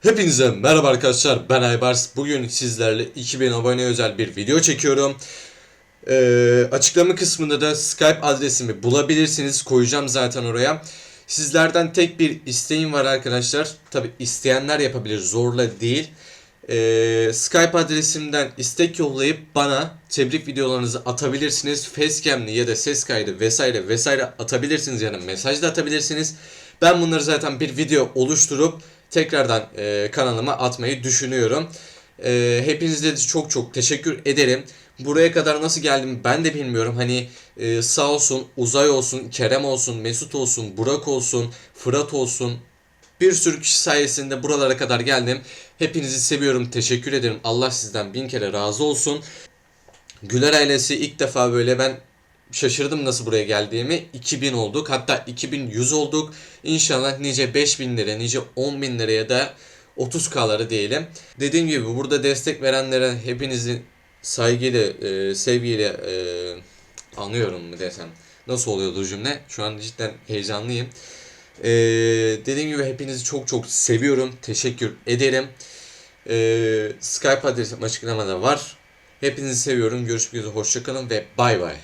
Hepinize merhaba arkadaşlar ben Aybars. Bugün sizlerle 2000 abone özel bir video çekiyorum. Ee, açıklama kısmında da Skype adresimi bulabilirsiniz. Koyacağım zaten oraya. Sizlerden tek bir isteğim var arkadaşlar. Tabi isteyenler yapabilir zorla değil. Ee, Skype adresimden istek yollayıp bana tebrik videolarınızı atabilirsiniz. Facecam'li ya da ses kaydı vesaire vesaire atabilirsiniz yani mesaj da atabilirsiniz. Ben bunları zaten bir video oluşturup tekrardan e, kanalıma atmayı düşünüyorum. E, hepinize de çok çok teşekkür ederim. Buraya kadar nasıl geldim ben de bilmiyorum. Hani e, sağ olsun Uzay olsun, Kerem olsun, Mesut olsun, Burak olsun, Fırat olsun. Bir sürü kişi sayesinde buralara kadar geldim. Hepinizi seviyorum, teşekkür ederim. Allah sizden bin kere razı olsun. Güler ailesi ilk defa böyle ben şaşırdım nasıl buraya geldiğimi. 2000 olduk hatta 2100 olduk. İnşallah nice 5000 lira nice 10 bin liraya da 30K'ları diyelim. Dediğim gibi burada destek verenlere hepinizi saygıyla, e, sevgiyle e, anlıyorum mu desem. Nasıl oluyordu cümle? Şu an cidden heyecanlıyım. E, dediğim gibi hepinizi çok çok seviyorum. Teşekkür ederim. E, Skype adresim açıklamada var. Hepinizi seviyorum. Görüşmek üzere. Hoşçakalın ve bay bay.